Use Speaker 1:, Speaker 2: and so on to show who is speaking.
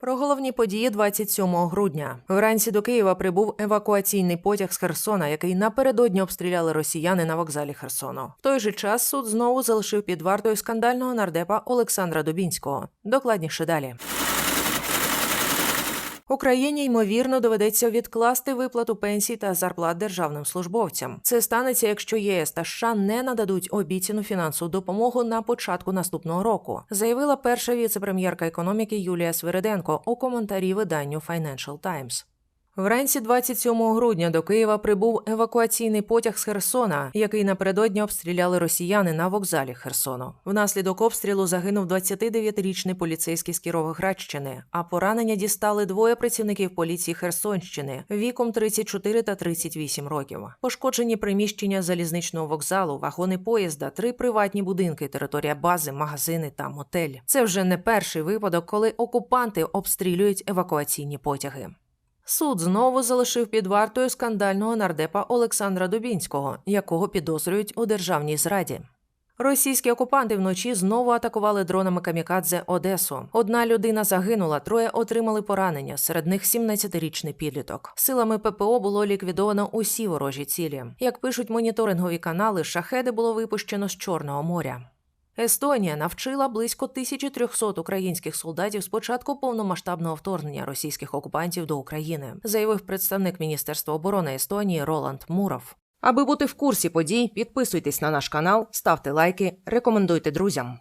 Speaker 1: Про головні події 27 грудня. Вранці до Києва прибув евакуаційний потяг з Херсона, який напередодні обстріляли росіяни на вокзалі Херсону. В той же час суд знову залишив під вартою скандального нардепа Олександра Дубінського. Докладніше далі. Україні ймовірно доведеться відкласти виплату пенсій та зарплат державним службовцям. Це станеться, якщо ЄС та США не нададуть обіцяну фінансову допомогу на початку наступного року, заявила перша віце-прем'єрка економіки Юлія Свириденко у коментарі виданню Financial Times. Вранці 27 грудня до Києва прибув евакуаційний потяг з Херсона, який напередодні обстріляли росіяни на вокзалі Херсону. Внаслідок обстрілу загинув 29-річний поліцейський з Кіровоградщини, а поранення дістали двоє працівників поліції Херсонщини віком 34 та 38 років. Пошкоджені приміщення залізничного вокзалу, вагони поїзда, три приватні будинки, територія бази, магазини та мотель. Це вже не перший випадок, коли окупанти обстрілюють евакуаційні потяги. Суд знову залишив під вартою скандального нардепа Олександра Дубінського, якого підозрюють у державній зраді. Російські окупанти вночі знову атакували дронами камікадзе Одесу. Одна людина загинула, троє отримали поранення. Серед них 17-річний підліток. Силами ППО було ліквідовано усі ворожі цілі. Як пишуть моніторингові канали, шахеди було випущено з Чорного моря. Естонія навчила близько 1300 українських солдатів з початку повномасштабного вторгнення російських окупантів до України, заявив представник Міністерства оборони Естонії Роланд Муров. Аби бути в курсі подій, підписуйтесь на наш канал, ставте лайки, рекомендуйте друзям.